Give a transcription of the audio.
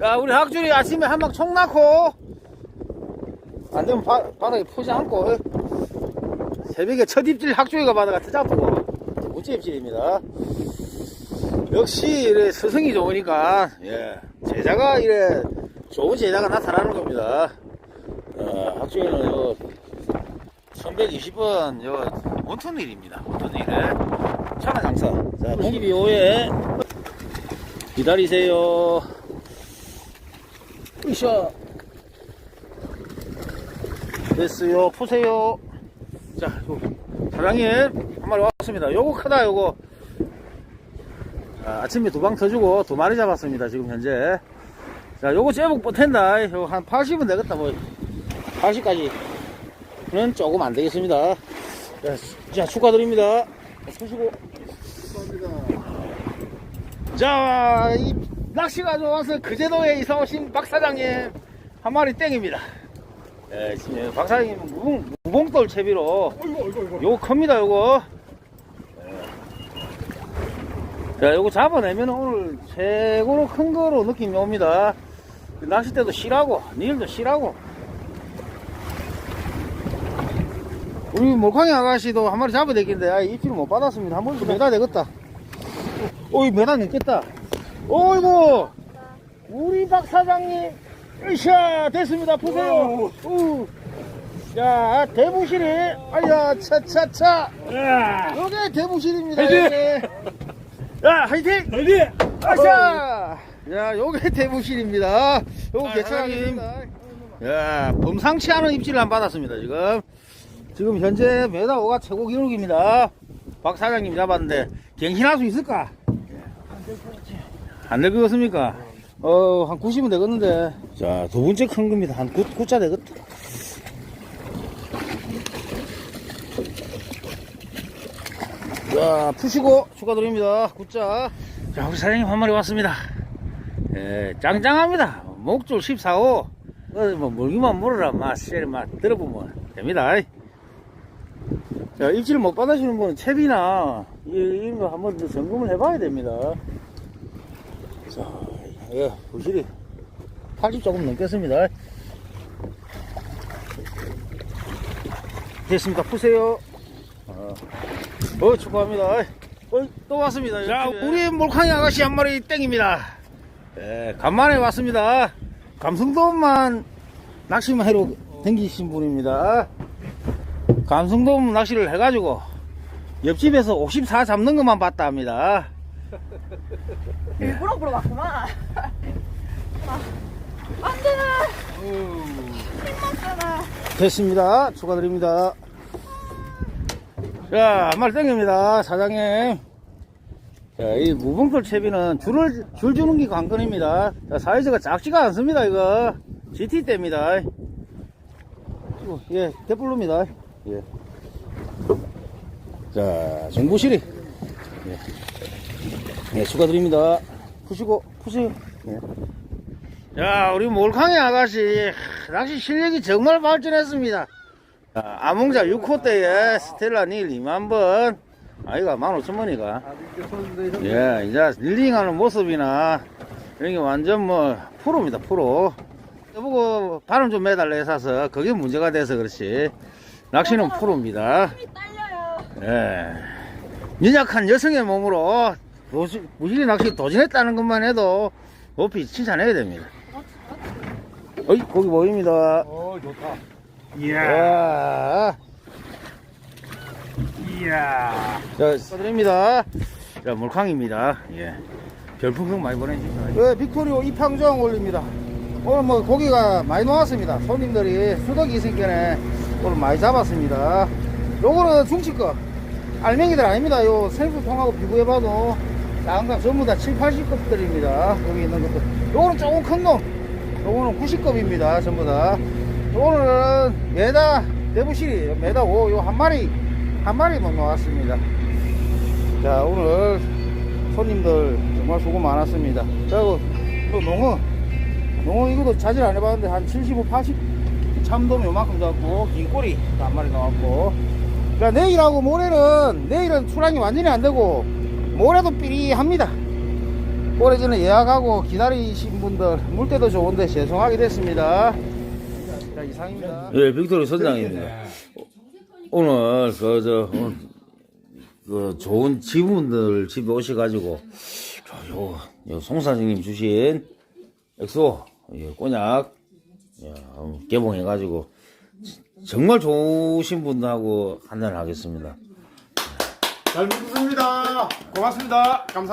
자, 우리 학준이 아침에 한방총 낳고, 안 되면 바, 바닥에 포지 않고, 새벽에 첫 입질 학준이가 바다가 트잡고, 무지 입질입니다. 역시, 이래 스승이 좋으니까, 예, 제자가 이래, 좋은 제자가 나타나는 겁니다. 어, 학준이는 요, 1120번, 요, 원톤일입니다. 원톤일. 차가 장사. 자, 12호에, 기다리세요. 으쌰. 됐어요. 푸세요. 자, 요, 사장님, 한 마리 왔습니다. 요거 크다, 요거. 자, 아침에 두 방 터주고 두 마리 잡았습니다, 지금 현재. 자, 요거 제복 버텐다. 요거 한 80은 되겠다, 뭐. 80까지는 조금 안 되겠습니다. 자, 자 축하드립니다. 푸시고. 자, 이 낚시가 좋아서 그제도에 이사 오신 박 사장님 한 마리 땡입니다. 예, 지금 박 사장님 무봉, 무봉돌 채비로 요거 큽니다, 요거. 예. 자, 요거 잡아내면 오늘 최고로 큰 거로 느낌이 옵니다. 낚싯대도 실하고, 닐도 실하고. 우리 몰캉이 아가씨도 한 마리 잡아야 되겠는데, 아, 입질을 못 받았습니다. 한 번도 매다 되겠다. 어이, 매다 냈겠다. 어이구! 우리 박 사장님, 으쌰! 됐습니다. 보세요. 우. 자, 대부실이, 아야, 차차차. 요게 대부실입니다. 화이팅! 요게. 야, 화이팅! 어디? 아싸! 야, 요게 대부실입니다. 요거 아, 개차장입니다. 야, 범상치 않은 입질을 안 받았습니다, 지금. 지금 현재 메다 5가 최고 기록입니다. 박 사장님 잡았는데, 갱신할 수 있을까? 안 될 것 같습니까? 어, 한 90은 되겠는데. 자, 두 번째 큰 겁니다. 한 9, 9자 되겠다. 자, 푸시고 축하드립니다. 굿자. 자, 우리 사장님 한 마리 왔습니다. 예, 짱짱합니다. 목줄 14호. 어, 뭐, 물기만 물어라. 막, 실, 막, 들어보면 됩니다. 자, 입질 못 받으시는 분은 채비나, 이, 이런 거 한번 더 점검을 해봐야 됩니다. 자, 예, 부실이 80 조금 넘겠습니다. 됐습니다. 푸세요. 어, 어 축하합니다. 어, 또 왔습니다. 자, 우리 몰캉이 아가씨 한 마리 땡입니다. 예, 간만에 왔습니다. 감성돔만 낚시만 해로 댕기신 분입니다. 감성돔 낚시를 해가지고 옆집에서 54 잡는 것만 봤다 합니다. 일부러 물어봤구만. 아, 안 돼! 힘만 쓰나. 됐습니다. 축하드립니다. 자, 한 마리 땡깁니다. 사장님. 자, 이 무봉돌 채비는 줄을, 줄 주는 게 관건입니다. 자, 사이즈가 작지가 않습니다, 이거. GT 때입니다. 어, 예, 대불로입니다. 예. 자, 정부실이. 예. 예, 축하드립니다. 푸시고, 푸세요. 예. 자, 우리 몰캉이 아가씨, 하, 낚시 실력이 정말 발전했습니다. 자, 아몽자 6호 때에 스텔라 닐 2만번, 아이가 15,000원이가. 예, 이제 릴링하는 모습이나, 이런 게 완전 뭐, 프로입니다, 프로. 여보고 바람 좀 매달라 해서, 그게 문제가 돼서 그렇지. 낚시는 프로입니다. 힘이 딸려요. 예. 연약한 여성의 몸으로 무실리 낚시 도전했다는 것만 해도 높이 칭찬해야 됩니다. 어이, 거기 보입니다. 어, 좋다. 이야. 이야. 자, 축하드립니다. 자, 몰캉입니다. 예. 별풍선 많이 보내주십시오. 예, 빅토리오 이팡정 올립니다. 오늘 뭐 고기가 많이 나왔습니다. 손님들이 수덕이 있으니까 오늘 많이 잡았습니다. 요거는 중치급. 알맹이들 아닙니다. 요 생수통하고 비교해봐도 거 전부 다 7, 80급들입니다. 여기 있는 것들. 요거는 조금 큰 놈. 요거는 90급입니다. 전부 다. 오늘은 메다 대부실이 메다 5, 요 한 마리, 한 마리만 나왔습니다. 자, 오늘 손님들 정말 수고 많았습니다. 그리고 또 농어, 농어 이것도 자질 안 해봤는데 한 75, 80 참돔 요만큼 잡고 긴 꼬리 한 마리 나왔고 자, 내일하고 모레는 내일은 출항이 완전히 안 되고 모레도 삐리합니다. 오래전에 예약하고 기다리신 분들 물때도 좋은데 죄송하게 됐습니다. 자, 이상입니다. 예, 빅토리 선장입니다. 오늘 그저 오늘 그 좋은 지분들 집에 오셔가지고 저 요, 요 송사장님 주신 엑소 예, 꼬냑 예, 개봉해가지고 정말 좋으신 분하고 한잔 하겠습니다. 잘 먹습니다. 고맙습니다. 감사합니다.